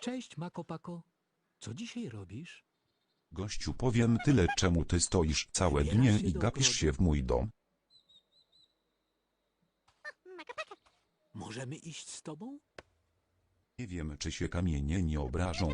Cześć, Makopako. Co dzisiaj robisz? Gościu powiem tyle czemu ty stoisz całe dnie i gapisz się w mój dom. Możemy iść z tobą? Nie wiem czy się kamienie nie obrażą.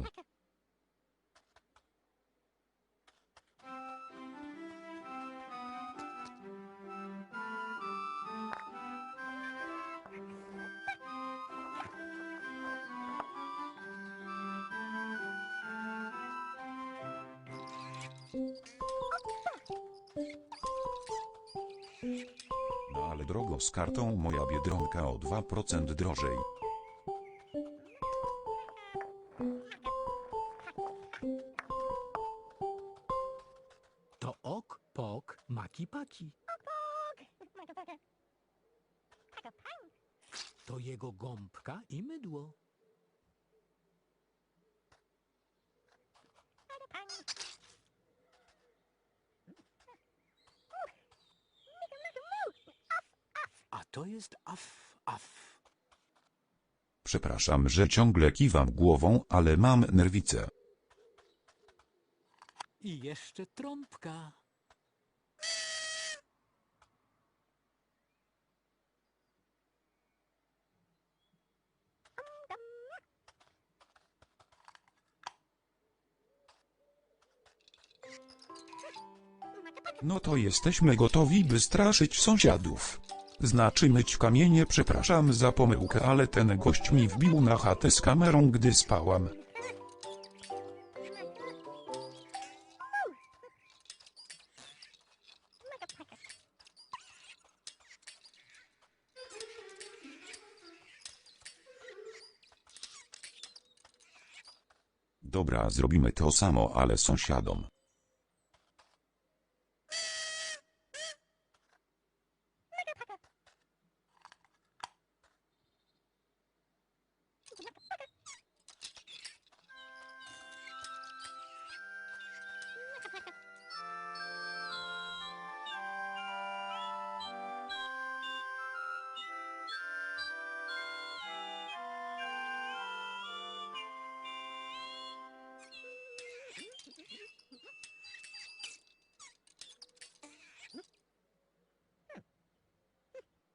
No ale drogo z kartą moja biedronka o 2% drożej. To ok, pok, maki, paki. To jego gąbka i mydło. To jest af, af. Przepraszam, że ciągle kiwam głową, ale mam nerwice. I jeszcze trąbka. No to jesteśmy gotowi by straszyć sąsiadów. Znaczy myć kamienie przepraszam za pomyłkę, ale ten gość mi wbił na chatę z kamerą gdy spałam. Dobra, zrobimy to samo, ale sąsiadom.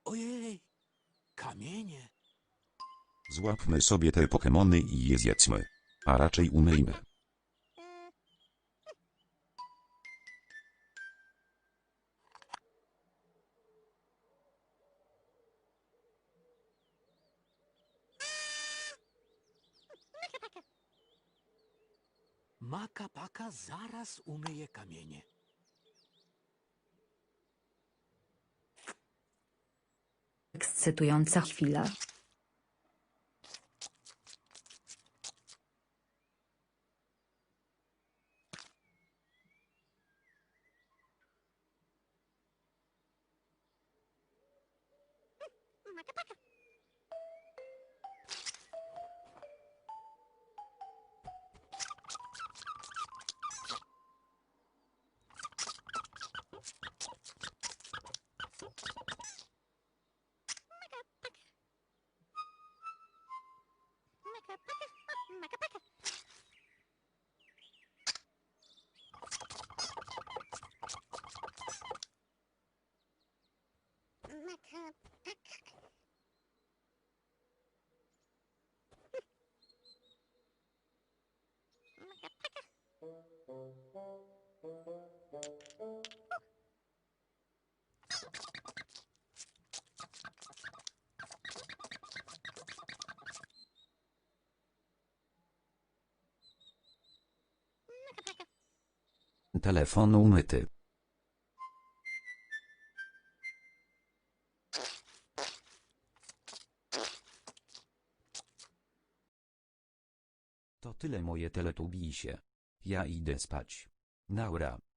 Ojej, kamienie. Złapmy sobie te Pokemony i je zjedzmy. A raczej umyjmy. Maka paka zaraz umyje kamienie. Ekscytująca chwila. Telefon umyty. To tyle moje teletubisie. Ja idę spać. Naura.